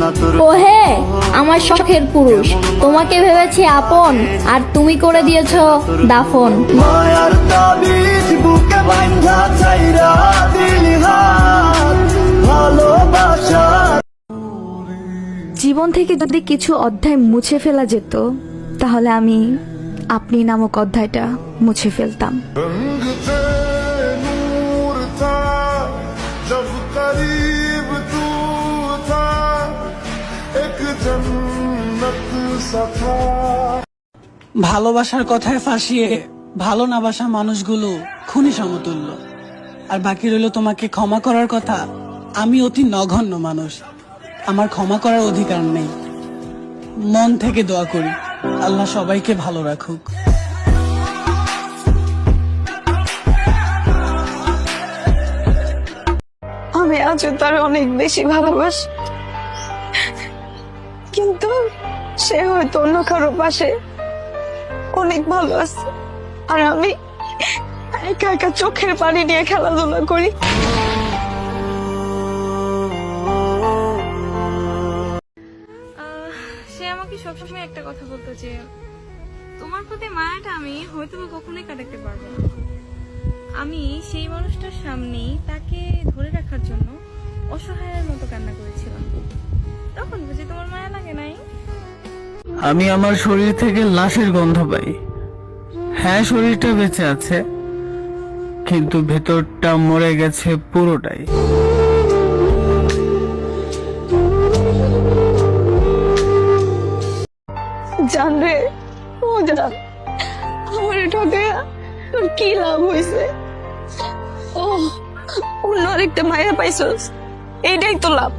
না তোর ও হে আমার শখের পুরুষ তোমাকে ভেবেছি আপন আর তুমি করে দিয়েছো দাফন মায়ার তাবিজ বুকে বান্ধা চাইরা দিলি হাত ভালোবাসা জীবন থেকে যদি কিছু অধ্যায় মুছে ফেলা যেত তাহলে আমি আপনি নামক অধ্যায়টা মুছে ফেলতাম रंग थे नूर था जब करीब ভালোবাসার কথায় ফাঁসিয়ে ভালো না বাসা মানুষগুলো খুনি সমতুল্য। আর বাকি রইল তোমাকে ক্ষমা করার কথা, আমি অতি নগণ্য মানুষ। আমার ক্ষমা করার অধিকার নেই। মন থেকে দোয়া করি, আল্লাহ সবাইকে ভালো রাখুক। আমি আজও তার অনেক বেশি ভালোবাসি। কিন্তু সে হয়তো অন্য কারও পাশে অনেক ভালো আছে। আর আমি একা একা চোখের পানি নিয়ে খেলাধুলা করি। সে আমাকে সবসময় একটা কথা বলতো যে, তোমার প্রতি মায়াটা আমি হয়তো কখনোই কাটাতে পারব না। আমি সেই মানুষটার সামনেই তাকে আমি আমার শরীর থেকে লাশের গন্ধ পাই। হ্যাঁ শরীরটা বেঁচে আছে, কিন্তু ভেতরটা মরে গেছে পুরোটাই। জান রে, ও জান, আমার ঠকে তোর কি লাভ হয়েছে ও, অন্য আরেকটা মায়ের পাইছস, এইটাই তো লাভ।